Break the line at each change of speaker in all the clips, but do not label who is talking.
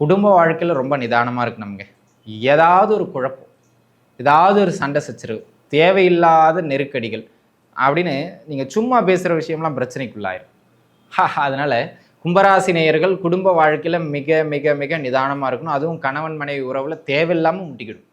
குடும்ப வாழ்க்கையில் ரொம்ப நிதானமாக இருக்கணுங்க ஏதாவது ஒரு குழப்பம் ஏதாவது ஒரு சண்டை சச்சரவு தேவையில்லாத நெருக்கடிகள் அப்படின்னு நீங்கள் சும்மா பேசுகிற விஷயம்லாம் பிரச்சனைக்குள்ளாயிரும். அதனால் கும்பராசி நேயர்கள் குடும்ப வாழ்க்கையில் மிக மிக மிக நிதானமாக இருக்கணும். அதுவும் கணவன் மனைவி உறவில் தேவையில்லாமல் முட்டிக்கிடும்.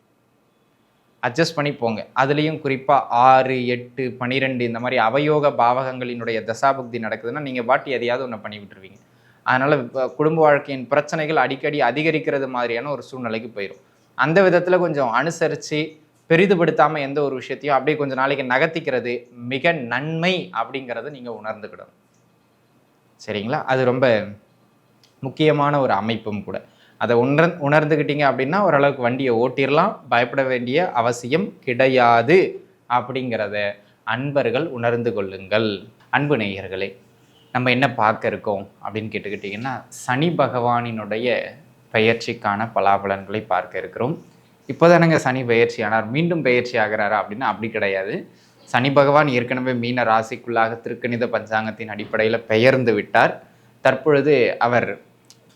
அட்ஜஸ்ட் பண்ணி போங்க. அதுலேயும் குறிப்பாக ஆறு எட்டு பன்னிரெண்டு இந்த மாதிரி அவயோக பாவகங்களினுடைய தசாபக்தி நடக்குதுன்னா நீங்கள் பாட்டி எதையாவது ஒன்று பண்ணி விட்டுருவீங்க அதனால் குடும்ப வாழ்க்கையின் பிரச்சனைகள் அடிக்கடி அதிகரிக்கிறது மாதிரியான ஒரு சூழ்நிலைக்கு போயிடும் அந்த விதத்தில் கொஞ்சம் அனுசரித்து பெரிதுபடுத்தாமல் எந்த ஒரு விஷயத்தையும் அப்படியே கொஞ்சம் நாளைக்கு நகர்த்திக்கிறது மிக நன்மை அப்படிங்கிறத நீங்கள் உணர்ந்துக்கிடணும். சரிங்களா? அது ரொம்ப முக்கியமான ஒரு அமைப்பும் கூட. அதை உணர் உணர்ந்துக்கிட்டீங்க அப்படின்னா ஓரளவுக்கு வண்டியை ஓட்டிடலாம் பயப்பட வேண்டிய அவசியம் கிடையாது அப்படிங்கிறத அன்பர்கள் உணர்ந்து கொள்ளுங்கள். அன்பு நேயர்களே. நம்ம என்ன பார்க்க இருக்கோம் அப்படின்னு கேட்டுக்கிட்டிங்கன்னா சனி பகவானினுடைய பெயர்ச்சிக்கான பலாபலன்களை பார்க்க இருக்கிறோம். இப்போதானங்க சனி பெயர்ச்சி ஆனார் மீண்டும் பெயர்ச்சி ஆகிறாரா அப்படின்னா அப்படி கிடையாது. சனி பகவான் ஏற்கனவே மீன ராசிக்குள்ளாக திருக்கணித பஞ்சாங்கத்தின் அடிப்படையில் பெயர்ந்து விட்டார். தற்பொழுது அவர்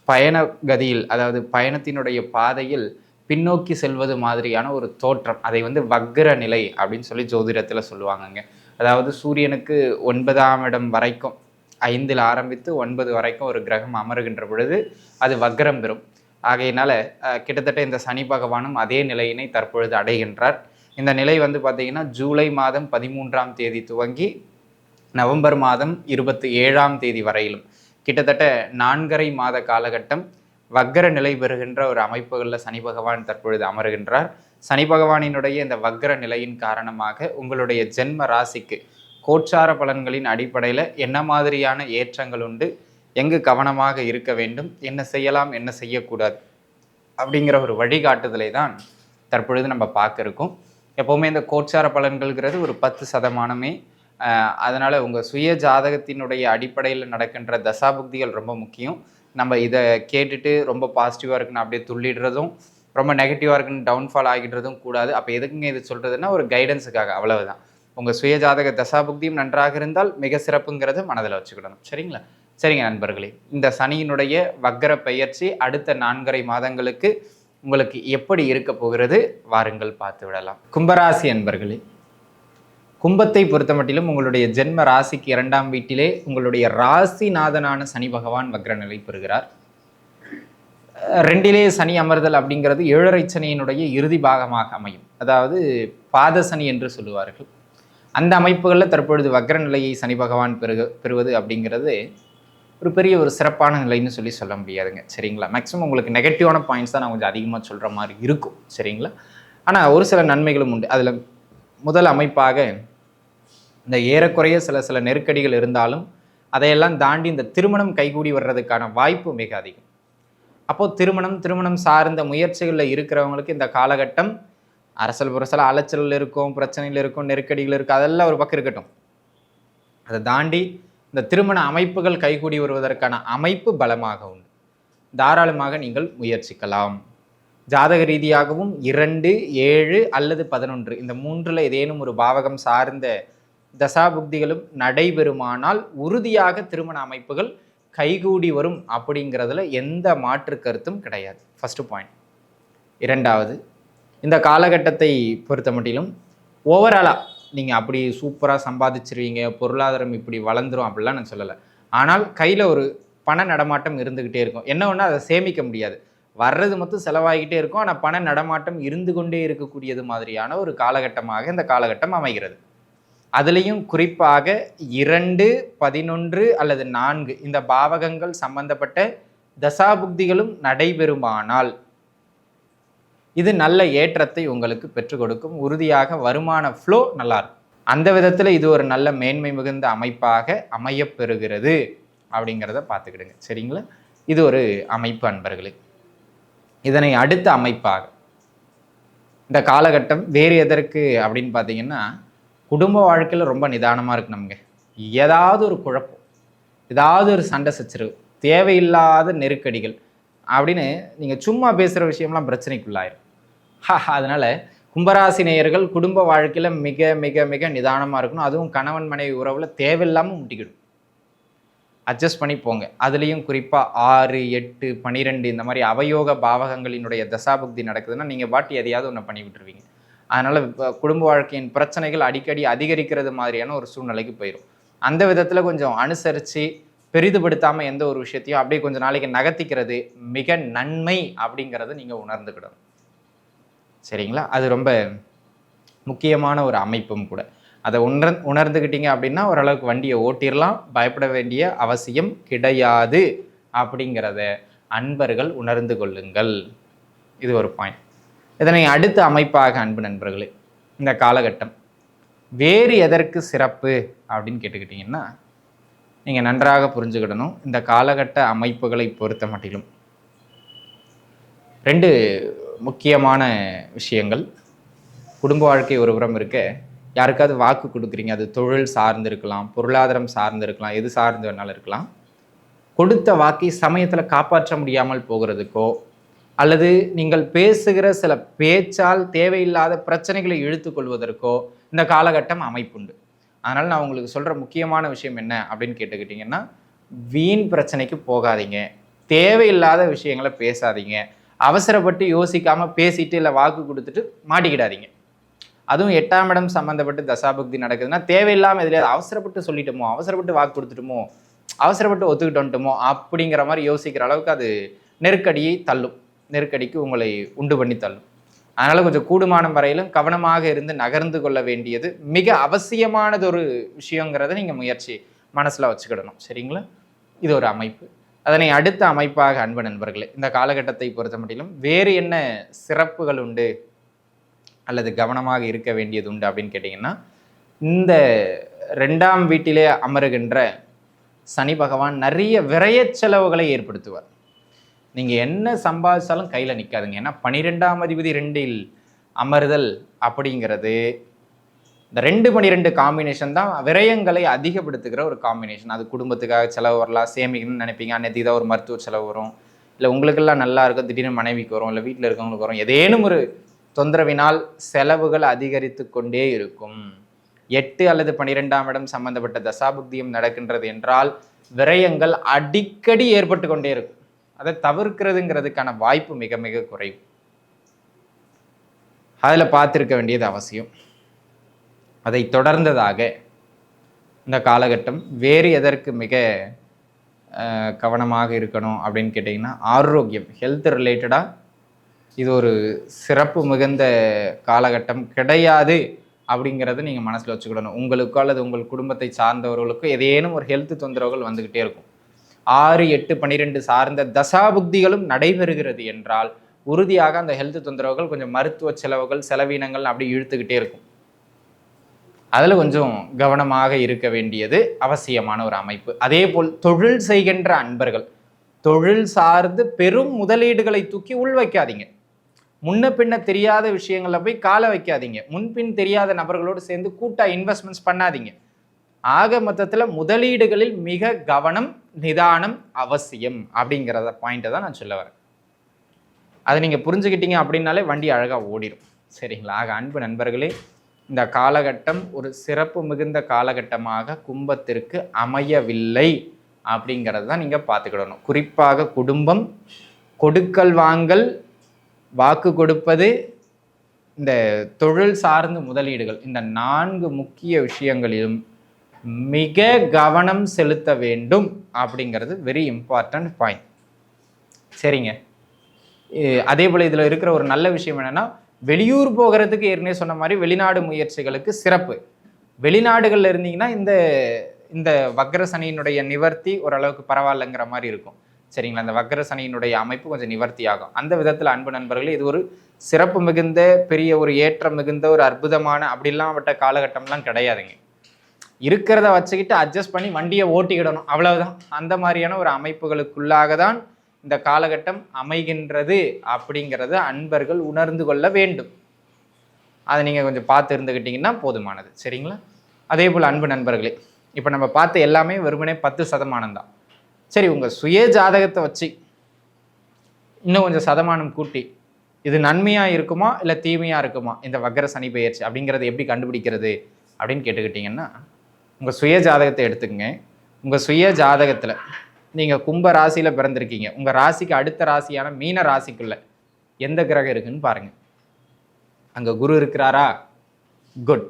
பயண கதியில் அதாவது பயணத்தினுடைய பாதையில் பின்னோக்கி செல்வது மாதிரியான ஒரு தோற்றம் அதை வந்து வக்ர நிலை அப்படின்னு சொல்லி ஜோதிடத்தில் சொல்லுவாங்கங்க. அதாவது சூரியனுக்கு ஒன்பதாம் இடம் வரைக்கும் ஐந்தில் ஆரம்பித்து ஒன்பது வரைக்கும் ஒரு கிரகம் அமருகின்ற பொழுது அது வக்ரம் பெறும். ஆகையினால கிட்டத்தட்ட இந்த சனி பகவானும் அதே நிலையினை தற்பொழுது அடைகின்றார். இந்த நிலை வந்து பார்த்திங்கன்னா ஜூலை மாதம் பதிமூன்றாம் தேதி துவங்கி நவம்பர் மாதம் இருபத்தி ஏழாம் தேதி வரையிலும். கிட்டத்தட்ட நான்கரை மாத காலகட்டம் வக்கர நிலை பெறுகின்ற ஒரு அமைப்புகளில் சனி பகவான் தற்பொழுது அமருகின்றார். சனி பகவானினுடைய இந்த வக்கர நிலையின் காரணமாக உங்களுடைய ஜென்ம ராசிக்கு கோட்சார பலன்களின் அடிப்படையில் என்ன மாதிரியான ஏற்றங்கள் உண்டு? எங்கு கவனமாக இருக்க வேண்டும்? என்ன செய்யலாம்? என்ன செய்யக்கூடாது? அப்படிங்கிற ஒரு வழிகாட்டுதலை தான் தற்பொழுது நம்ம பார்க்க இருக்கோம் எப்போவுமே இந்த கோட்சார பலன்கள்ங்கிறது ஒரு பத்து சதமானமே. அதனால் உங்கள் சுய ஜாதகத்தினுடைய அடிப்படையில் நடக்கின்ற தசாபுக்திகள் ரொம்ப முக்கியம். நம்ம இதை கேட்டுட்டு ரொம்ப பாசிட்டிவாக இருக்குன்னு அப்படியே துள்ளிடுறதும் ரொம்ப நெகட்டிவாக இருக்குன்னு டவுன்ஃபால் ஆகிடுறதும் கூடாது. அப்போ எதுக்குங்க இது சொல்கிறதுன்னா ஒரு கைடன்ஸுக்காக அவ்வளவுதான். உங்கள் சுயஜாதக தசாபுக்தியும் நன்றாக இருந்தால் மிக சிறப்புங்கிறத மனதில் வச்சுக்கிடணும். சரிங்களா? சரிங்க நண்பர்களே இந்த சனியினுடைய வக்கர பெயர்ச்சி அடுத்த நான்கரை மாதங்களுக்கு உங்களுக்கு எப்படி இருக்க போகிறது வாருங்கள் பார்த்து விடலாம். கும்பராசி அன்பர்களே கும்பத்தை பொறுத்த மட்டிலும் உங்களுடைய ஜென்ம ராசிக்கு இரண்டாம் வீட்டிலே உங்களுடைய ராசிநாதனான சனி பகவான் வக்ர நிலை பெறுகிறார். ரெண்டிலே சனி அமர்தல் அப்படிங்கிறது ஏழரை சனியினுடைய இறுதி பாகமாக அமையும். அதாவது பாத சனி என்று சொல்லுவார்கள். அந்த அமைப்புகளில் தற்பொழுது வக்ர நிலையை சனி பகவான் பெருக பெறுவது அப்படிங்கிறது ஒரு பெரிய ஒரு சிறப்பான நிலைன்னு சொல்லி சொல்ல முடியாதுங்க. சரிங்களா? மேக்ஸிமம் உங்களுக்கு நெகட்டிவான பாயிண்ட்ஸ் தான் நான் கொஞ்சம் அதிகமாக சொல்கிற மாதிரி இருக்கும். சரிங்களா? ஆனால் ஒரு சில நன்மைகளும் உண்டு. அதில் முதல் அமைப்பாக இந்த ஏறக்குறைய சில சில நெருக்கடிகள் இருந்தாலும் அதையெல்லாம் தாண்டி இந்த திருமணம் கைகூடி வர்றதுக்கான வாய்ப்பு மிக அதிகம். அப்போது திருமணம் திருமணம் சார்ந்த முயற்சிகளில் இருக்கிறவங்களுக்கு இந்த காலகட்டம் அரசல் புரசல் அலைச்சல் இருக்கும் பிரச்சனைகள் இருக்கும் நெருக்கடிகள் இருக்கும் அதெல்லாம் ஒரு பக்கம் இருக்கட்டும். அதை தாண்டி இந்த திருமண அமைப்புகள் கைகூடி வருவதற்கான அமைப்பு பலமாக உண்டு. தாராளமாக நீங்கள் முயற்சிக்கலாம். ஜாதக ரீதியாகவும் இரண்டு ஏழு அல்லது பதினொன்று இந்த மூன்றில் ஏதேனும் ஒரு பாவகம் சார்ந்த தசாபுக்திகளும் நடைபெறுமானால் உறுதியாக திருமண அமைப்புகள் கைகூடி வரும் அப்படிங்கிறதுல எந்த மாற்று கருத்தும் கிடையாது. ஃபஸ்ட்டு பாயிண்ட் இரண்டாவது இந்த காலகட்டத்தை பொறுத்த மட்டிலும் ஓவராலாக நீங்கள் அப்படி சூப்பராக சம்பாதிச்சிருவீங்க பொருளாதாரம் இப்படி வளர்ந்துரும் அப்படிலாம் நான் சொல்லலை. ஆனால் கையில் ஒரு பண நடமாட்டம் இருந்துக்கிட்டே இருக்கும். என்ன ஒன்று அதை சேமிக்க முடியாது. வர்றது மட்டும் செலவாகிக்கிட்டே இருக்கும். ஆனால் பண நடமாட்டம் இருந்து கொண்டே இருக்கக்கூடியது மாதிரியான ஒரு காலகட்டமாக இந்த காலகட்டம் அமைகிறது. அதுலேயும் குறிப்பாக இரண்டு பதினொன்று அல்லது நான்கு இந்த பாவகங்கள் சம்பந்தப்பட்ட தசாபுக்திகளும் நடைபெறுமானால் இது நல்ல ஏற்றத்தை உங்களுக்கு பெற்றுக் கொடுக்கும். உறுதியாக வருமான ஃப்ளோ நல்லா இருக்கும் அந்த விதத்தில் இது ஒரு நல்ல மேன்மை மிகுந்த அமைப்பாக அமையப்பெறுகிறது அப்படிங்கிறத பார்த்துக்கிடுங்க. சரிங்களா? இது ஒரு அமைப்பு அன்பர்களே. இதனை அடுத்த அமைப்பாக. இந்த காலகட்டம் வேறு எதற்கு அப்படின்னு பார்த்தீங்கன்னா குடும்ப வாழ்க்கையில் ரொம்ப நிதானமாக இருக்கு நமக்கு. ஏதாவது ஒரு குழப்பம் ஏதாவது ஒரு சண்டை சச்சரவு தேவையில்லாத நெருக்கடிகள் அப்படின்னு நீங்கள் சும்மா பேசுகிற விஷயம்லாம் பிரச்சனைக்குள்ளாயிரும். அதனால் கும்பராசி நேயர்கள் குடும்ப வாழ்க்கையில் மிக மிக மிக நிதானமாக இருக்கணும். அதுவும் கணவன் மனைவி உறவில் தேவையில்லாமல் முட்டிக்கிடும். அட்ஜஸ்ட் பண்ணி போங்க. அதுலேயும் குறிப்பாக ஆறு எட்டு பன்னிரெண்டு இந்த மாதிரி அவயோக பாவகங்களினுடைய தசாபக்தி நடக்குதுன்னா நீங்கள் பாட்டி எதையாவது ஒன்று பண்ணி விட்டுருவீங்க. அதனால் குடும்ப வாழ்க்கையின் பிரச்சனைகள் அடிக்கடி அதிகரிக்கிறது மாதிரியான ஒரு சூழ்நிலைக்கு போயிடும் அந்த விதத்தில் கொஞ்சம் அனுசரித்து பெரிதுபடுத்தாமல் எந்த ஒரு விஷயத்தையும் அப்படியே கொஞ்சம் நாளைக்கு நகர்த்திக்கிறது மிக நன்மை அப்படிங்கிறத நீங்கள் உணர்ந்துக்கிடணும். சரிங்களா? அது ரொம்ப முக்கியமான ஒரு அமைப்பும் கூட. அதை உணர் உணர்ந்துக்கிட்டீங்க அப்படின்னா ஓரளவுக்கு வண்டியை ஓட்டிடலாம் பயப்பட வேண்டிய அவசியம் கிடையாது அப்படிங்கிறத அன்பர்கள் உணர்ந்து கொள்ளுங்கள். இது ஒரு பாயிண்ட் இதனை அடுத்த அமைப்பாக அன்பு நண்பர்களே இந்த காலகட்டம். வேறு எதற்கு சிறப்பு அப்படின்னு கேட்டுக்கிட்டிங்கன்னா நீங்கள் நன்றாக புரிஞ்சுக்கிடணும். இந்த காலகட்ட அமைப்புகளை பொறுத்த மட்டிலும். ரெண்டு முக்கியமான விஷயங்கள். குடும்ப வாழ்க்கை ஒரு புறம் இருக்க யாருக்காவது வாக்கு கொடுக்குறீங்க அது தொழில் சார்ந்து இருக்கலாம் பொருளாதாரம் சார்ந்து இருக்கலாம் எது சார்ந்து வேணாலும் இருக்கலாம். கொடுத்த வாக்கை சமயத்தில் காப்பாற்ற முடியாமல் போகிறதுக்கோ அல்லது நீங்கள் பேசுகிற சில பேச்சால் தேவையில்லாத பிரச்சனைகளை இழுத்து கொள்வதற்கோ இந்த காலகட்டம் அமைப்புண்டு. அதனால் நான் உங்களுக்கு சொல்கிற முக்கியமான விஷயம் என்ன அப்படின்னு கேட்டுக்கிட்டிங்கன்னா வீண் பிரச்சனைக்கு போகாதீங்க. தேவையில்லாத விஷயங்களை பேசாதீங்க. அவசரப்பட்டு யோசிக்காமல் பேசிட்டு இல்லை வாக்கு கொடுத்துட்டு மாட்டிக்கிடாதீங்க. அதுவும் எட்டாம் இடம் சம்மந்தப்பட்டு தசாபக்தி நடக்குதுன்னா தேவையில்லாமல் எதுலையாவது அவசரப்பட்டு சொல்லிட்டோமோ அவசரப்பட்டு வாக்கு கொடுத்துட்டோமோ அவசரப்பட்டு ஒத்துக்கிட்டு அப்படிங்கிற மாதிரி யோசிக்கிற அளவுக்கு அது நெருக்கடியை தள்ளும். நெருக்கடிக்கு உங்களை உண்டு பண்ணி தள்ளும். அதனால் கொஞ்சம் கூடுமான வரையிலும் கவனமாக இருந்து நகர்ந்து கொள்ள வேண்டியது மிக அவசியமானது ஒரு விஷயங்கிறத நீங்கள் முயற்சி மனசில் வச்சுக்கிடணும். சரிங்களா? இது ஒரு அமைப்பு. அதனை அடுத்த அமைப்பாக அன்பு நண்பர்களே இந்த காலகட்டத்தை பொறுத்த மட்டிலும் வேறு என்ன சிறப்புகள் உண்டு? அல்லது கவனமாக இருக்க வேண்டியது உண்டு அப்படின்னு கேட்டிங்கன்னா இந்த ரெண்டாம் வீட்டிலே அமருகின்ற சனி பகவான் நிறைய விரைய செலவுகளை ஏற்படுத்துவார். நீங்கள் என்ன சம்பாதிச்சாலும் கையில் நிற்காதுங்க ஏன்னா பனிரெண்டாம் அதிபதி ரெண்டில் அமர்தல் அப்படிங்கிறது இந்த ரெண்டு பனிரெண்டு காம்பினேஷன் தான் விரயங்களை அதிகப்படுத்துகிற ஒரு காம்பினேஷன் அது குடும்பத்துக்காக செலவு வரலாம் சேமிக்கணும்னு நினைப்பீங்க. அன்னைக்கு தான் ஒரு மருத்துவ செலவு வரும். இல்லை உங்களுக்கெல்லாம் நல்லா இருக்கும் திடீர்னு மனைவிக்கு வரும் இல்லை வீட்டில் இருக்கவங்களுக்கு வரும். ஏதேனும் ஒரு தொந்தரவினால் செலவுகள் அதிகரித்து கொண்டே இருக்கும். எட்டு அல்லது பனிரெண்டாம் இடம் சம்பந்தப்பட்ட தசாபுக்தியும் நடக்கின்றது என்றால் விரயங்கள் அடிக்கடி ஏற்பட்டு கொண்டே இருக்கும். அதை தவிர்க்கிறதுங்கிறதுக்கான வாய்ப்பு மிக மிக குறைவு. அதில் பார்த்துருக்க வேண்டியது அவசியம். அதை தொடர்ந்ததாக இந்த காலகட்டம் வேறு எதற்கு மிக கவனமாக இருக்கணும் அப்படின்னு கேட்டிங்கன்னா ஆரோக்கியம் ஹெல்த் ரிலேட்டடாக இது ஒரு சிறப்பு மிகுந்த காலகட்டம் கிடையாது அப்படிங்கிறத நீங்கள் மனசில் வச்சுக்கிடணும். உங்களுக்கோ அல்லது உங்கள் குடும்பத்தை சார்ந்தவர்களுக்கோ ஏதேனும் ஒரு ஹெல்த் தொந்தரவுகள் வந்துக்கிட்டே இருக்கும். ஆறு எட்டு பன்னிரெண்டு சார்ந்த தசாபுக்திகளும் நடைபெறுகிறது என்றால் உறுதியாக அந்த ஹெல்த் தொந்தரவுகள் கொஞ்சம் மருத்துவ செலவுகள் செலவீனங்கள் அப்படி இழுத்துக்கிட்டே இருக்கும். அதில் கொஞ்சம் கவனமாக இருக்க வேண்டியது அவசியமான ஒரு அமைப்பு. அதே போல் தொழில் செய்கின்ற அன்பர்கள் தொழில் சார்ந்து பெரும் முதலீடுகளை தூக்கி உள் வைக்காதீங்க. முன்ன பின்ன தெரியாத விஷயங்களில் போய் கால வைக்காதீங்க. முன்பின் தெரியாத நபர்களோடு சேர்ந்து கூட்டாக இன்வெஸ்ட்மெண்ட்ஸ் பண்ணாதீங்க. ஆக மொத்தத்தில் முதலீடுகளில் மிக கவனம் நிதானம் அவசியம் அப்படிங்கிறத பாயிண்ட்டை தான் நான் சொல்ல வரேன். அதை நீங்கள் புரிஞ்சுக்கிட்டீங்க அப்படின்னாலே வண்டி அழகாக ஓடிடும் சரிங்களா? ஆக அன்பு நண்பர்களே இந்த காலகட்டம் ஒரு சிறப்பு மிகுந்த காலகட்டமாக கும்பத்திற்கு அமையவில்லை அப்படிங்கிறது தான் நீங்கள் பார்த்துக்கிடணும். குறிப்பாக குடும்பம் கொடுக்கல் வாங்கல் வாக்கு கொடுப்பது இந்த தொழில் சார்ந்த முதலீடுகள் இந்த நான்கு முக்கிய விஷயங்களிலும் மிக கவனம் செலுத்த வேண்டும் அப்படிங்கிறது வெரி இம்பார்ட்டன்ட் பாயிண்ட் சரிங்க. அதே போல் இதில் இருக்கிற ஒரு நல்ல விஷயம் என்னென்னா வெளியூர் போகிறதுக்கு ஏற்கனவே சொன்ன மாதிரி வெளிநாடு முயற்சிகளுக்கு சிறப்பு. வெளிநாடுகளில் இருந்தீங்கன்னா இந்த இந்த வக்ர சனியினுடைய நிவர்த்தி ஓரளவுக்கு பரவாயில்லைங்கிற மாதிரி இருக்கும். சரிங்களா? அந்த வக்ர சனியினுடைய அமைப்பு கொஞ்சம் நிவர்த்தி ஆகும். அந்த விதத்தில் அன்பு நண்பர்களே இது ஒரு சிறப்பு மிகுந்த பெரிய ஒரு ஏற்றம் மிகுந்த ஒரு அற்புதமான அப்படிலாம் விட்ட காலகட்டம்லாம் கிடையாதுங்க. இருக்கிறத வச்சுக்கிட்டு அட்ஜஸ்ட் பண்ணி வண்டியை ஓட்டிக்கிடணும். அவ்வளவுதான். அந்த மாதிரியான ஒரு அமைப்புகளுக்குள்ளாக தான் இந்த காலகட்டம் அமைகின்றது அப்படிங்கிறத அன்பர்கள் உணர்ந்து கொள்ள வேண்டும். அதை நீங்கள் கொஞ்சம் பார்த்து இருந்துக்கிட்டிங்கன்னா போதுமானது. சரிங்களா? அதே போல் அன்பு நண்பர்களே இப்போ நம்ம பார்த்த எல்லாமே வெறுமனே பத்து சதமானம் தான். சரி உங்கள் சுய ஜாதகத்தை வச்சு இன்னும் கொஞ்சம் சதமானம் கூட்டி இது நன்மையாக இருக்குமா இல்லை தீமையாக இருக்குமா? இந்த வக்கர சனி பெயர்ச்சி அப்படிங்கிறத எப்படி கண்டுபிடிக்கிறது அப்படின்னு கேட்டுக்கிட்டிங்கன்னா உங்கள் சுய ஜாதகத்தை எடுத்துக்கங்க. உங்கள் சுய ஜாதகத்தில் நீங்கள் கும்ப ராசியில் பிறந்திருக்கீங்க. உங்கள் ராசிக்கு அடுத்த ராசியான மீன ராசிக்குள்ள எந்த கிரகம் இருக்குன்னு பாருங்கள் அங்கே குரு இருக்கிறாரா? குட்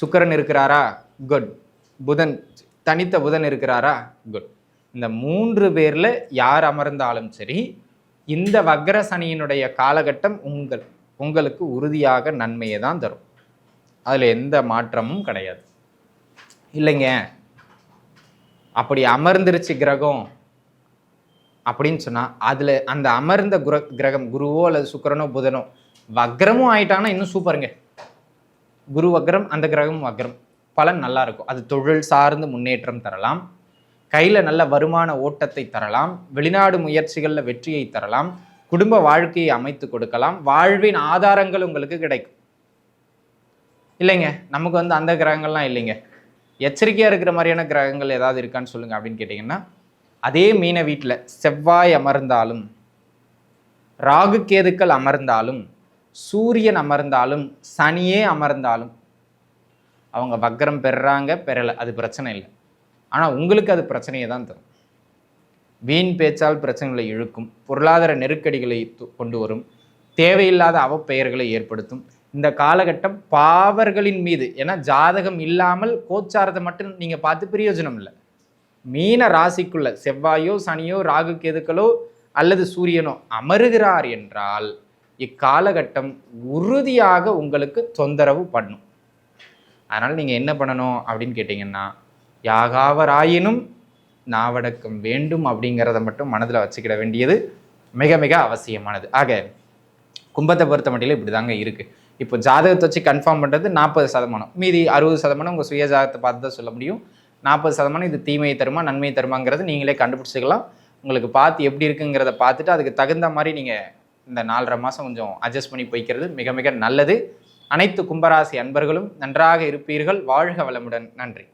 சுக்கிரன் இருக்கிறாரா? குட் புதன் தனித்த புதன் இருக்கிறாரா? குட் இந்த மூன்று பேரில் யார் அமர்ந்தாலும் சரி இந்த வக்ர சனியினுடைய காலகட்டம் உங்கள் உங்களுக்கு உறுதியாக நன்மையை தான் தரும். அதில் எந்த மாற்றமும் கிடையாது. இல்லைங்க. அப்படி அமர்ந்துருச்சு கிரகம் அப்படின்னு சொன்னால் அதில் அந்த அமர்ந்த குர கிரகம் குருவோ அல்லது சுக்கிரனோ புதனோ வக்ரமும் ஆயிட்டாங்கன்னா இன்னும் சூப்பருங்க. குரு வக்ரம் அந்த கிரகம் வக்ரம். பலன் நல்லா இருக்கும். அது தொழில் சார்ந்து முன்னேற்றம் தரலாம். கையில் நல்ல வருமான ஓட்டத்தை தரலாம். வெளிநாடு முயற்சிகளில் வெற்றியை தரலாம். குடும்ப வாழ்க்கையை அமைத்து கொடுக்கலாம். வாழ்வின் ஆதாரங்கள் உங்களுக்கு கிடைக்கும். இல்லைங்க நமக்கு வந்து அந்த கிரகங்கள்லாம் இல்லைங்க. எச்சரிக்கையாக இருக்கிற மாதிரியான கிரகங்கள் ஏதாவது இருக்கான்னு சொல்லுங்கள் அப்படின்னு கேட்டிங்கன்னா அதே மீன வீட்டில் செவ்வாய் அமர்ந்தாலும் ராகு கேதுக்கள் அமர்ந்தாலும் சூரியன் அமர்ந்தாலும் சனியே அமர்ந்தாலும் அவங்க வக்ரம் பெறுறாங்க பெறலை அது பிரச்சனை இல்லை. ஆனால் உங்களுக்கு அது பிரச்சனையை தான் தரும். வீண் பேச்சால் பிரச்சனைகளை இழுக்கும் பொருளாதார நெருக்கடிகளை கொண்டு வரும் தேவையில்லாத அவப்பெயர்களை ஏற்படுத்தும் இந்த காலகட்டம் பாவர்களின் மீது. ஏன்னா ஜாதகம் இல்லாமல் கோச்சாரத்தை மட்டும் நீங்கள் பார்த்து பிரயோஜனம் இல்லை. மீன ராசிக்குள்ள செவ்வாயோ சனியோ ராகு கேதுக்களோ அல்லது சூரியனோ அமருகிறார் என்றால் இக்காலகட்டம் உறுதியாக உங்களுக்கு தொந்தரவு பண்ணும். அதனால் நீங்கள் என்ன பண்ணணும் அப்படின்னு கேட்டிங்கன்னா யாகாவராயினும் நாவடக்கம் வேண்டும் அப்படிங்கிறத மட்டும் மனதில் வச்சுக்கிட வேண்டியது மிக மிக அவசியமானது. ஆக கும்பத்தை பொறுத்த மட்டும் இப்படி தாங்க இருக்குது இப்போ ஜாதகத்தை வச்சு கன்ஃபார்ம் பண்ணுறது நாற்பது சதமானம். மீதி அறுபது சதமானம் உங்கள் சுய ஜாதகத்தை பார்த்து தான் சொல்ல முடியும். நாற்பது சதமானம் இது தீமையை தருமா நன்மையை தருமாங்கிறது நீங்களே கண்டுபிடிச்சிக்கலாம். உங்களுக்கு பார்த்து எப்படி இருக்குங்கிறத பார்த்துட்டு அதுக்கு தகுந்த மாதிரி நீங்கள் இந்த நாலரை மாதம் கொஞ்சம் அட்ஜஸ்ட் பண்ணி போய்க்கிறது மிக மிக நல்லது. அனைத்து கும்பராசி அன்பர்களும் நன்றாக இருப்பீர்கள். வாழ்க வளமுடன். நன்றி.